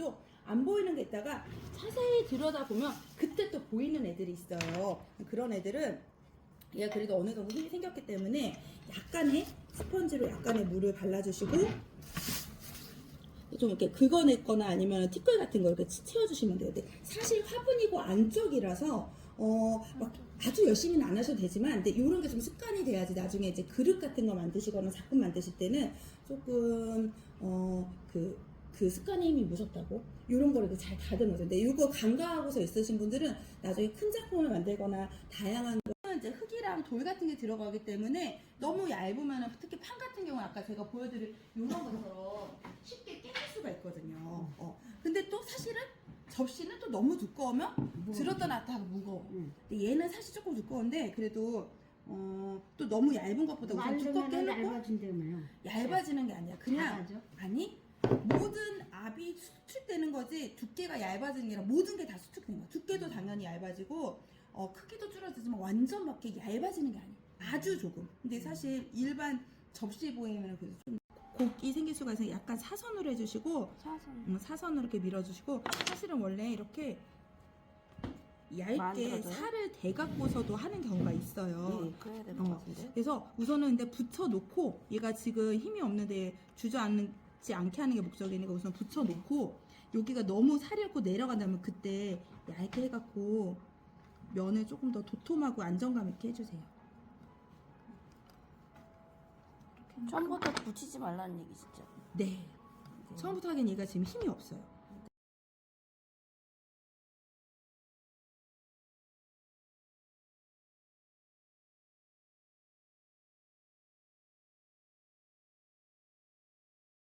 해도 안 보이는 게 있다가 자세히 들여다보면 그때 또 보이는 애들이 있어요. 그런 애들은 얘가 그래도 어느 정도 힘이 생겼기 때문에 약간의 스펀지로 약간의 물을 발라주시고 좀 이렇게 긁어냈거나 아니면 티끌 같은 거 이렇게 채워주시면 돼요. 근데 사실 화분이고 안쪽이라서 어, 막 아주 열심히는 안 하셔도 되지만, 근데 이런 게 좀 습관이 돼야지 나중에 이제 그릇 같은 거 만드시거나 작품 만드실 때는 조금, 어, 그, 그 습관의 힘이 무섭다고? 이런 거를 잘 다듬어서. 근데 이거 간과하고서 있으신 분들은 나중에 큰 작품을 만들거나 다양한 거. 이제 흙이랑 돌 같은 게 들어가기 때문에 너무 얇으면 특히 판 같은 경우 아까 제가 보여드릴 이런 것처럼 쉽게 깨질 수가 있거든요. 어. 근데 또 사실은 접시는 또 너무 두꺼우면 들었다 놨다 하고 무거워. 응. 근데 얘는 사실 조금 두꺼운데 그래도 어, 또 너무 얇은 것보다 우선 두껍게 말르면 해놓고 얇아진다며요. 얇아지는 게 아니야. 그냥 작아져? 아니 모든 게 아니라 모든 게 다 수축되는 거야. 두께도 당연히 얇아지고 어, 크기도 줄어들지만 완전 막 이렇게 얇아지는 게 아니야. 아주 조금. 근데 사실 일반 접시 보이면 그래도 좀 곡이 생길 수가 있어서 약간 사선으로 해주시고 사선. 음, 사선으로 이렇게 밀어주시고 사실은 원래 이렇게 얇게 만들어져요? 살을 대갖고서도 하는 경우가 있어요. 예, 그래야 될것 어. 같은데. 그래서 우선은 근데 붙여놓고 얘가 지금 힘이 없는데 주저앉 지 않게 하는 게 목적이니까 우선 붙여놓고 여기가 너무 살이 없고 내려간다면 그때 얇게 해갖고 면을 조금 더 도톰하고 안정감 있게 해주세요. 처음부터 붙이지 말라는 얘기시죠? 네. 처음부터 하기엔 얘가 지금 힘이 없어요.